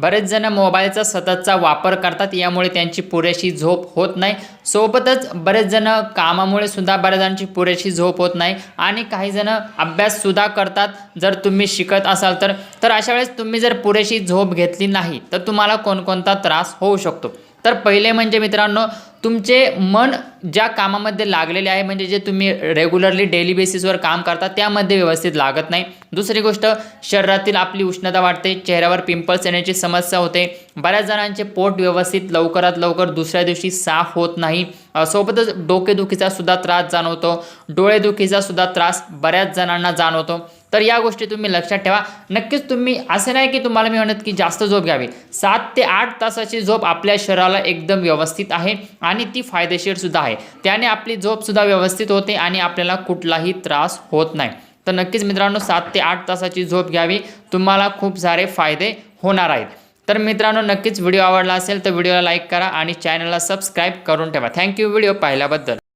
बरेच जण मोबाईलचा सततचा वापर करतात यामुळे त्यांची पुरेशी झोप होत नाही. सोबतच बरेच जण कामामुळे सुद्धा बऱ्याच जणांची पुरेशी झोप होत नाही आणि काही जण अभ्याससुद्धा करतात. जर तुम्ही शिकत असाल तर तर अशा वेळेस तुम्ही जर पुरेशी झोप घेतली नाही तर तुम्हाला कोणकोणता त्रास होऊ शकतो. तर पहिले म्हणजे मित्रांनो तुमचे मन ज्या कामामध्ये लागलेले आहे म्हणजे जे तुम्ही रेग्युलरली डेली बेसिसवर काम करता त्यामध्ये व्यवस्थित लागत नाही. दुसरी गोष्ट शरीरातील आपली उष्णता वाढते चेहऱ्यावर पिंपल्स येण्याची समस्या होते. बऱ्याच जणांचे पोट व्यवस्थित लवकरात लवकर दुसऱ्या दिवशी साफ होत नाही. सोबतच डोकेदुखीचा सुद्धा त्रास जाणवतो. डोळेदुखीचा सुद्धा त्रास बऱ्याच जणांना जाणवतो. तर या गोष्टी तुम्ही लक्षात ठेवा. नक्कीच तुम्ही असं नाही की तुम्हाला मी म्हणत की जास्त झोप घ्यावी. सात ते आठ तासाची झोप आपल्या शरीराला एकदम व्यवस्थित आहे आणि ती फायदेशीर सुद्धा आहे. त्याने आपली झोपसुद्धा व्यवस्थित होते आणि आपल्याला कुठलाही त्रास होत नाही. तर नक्कीच मित्रांनो सात ते आठ तासाची झोप घ्यावी. तुम्हाला खूप सारे फायदे होणार आहेत. तर मित्रांनो नक्कीच व्हिडिओ आवडला असेल तर व्हिडिओला लाईक करा आणि चॅनलला सबस्क्राईब करून ठेवा. थँक्यू व्हिडिओ पाहिल्याबद्दल.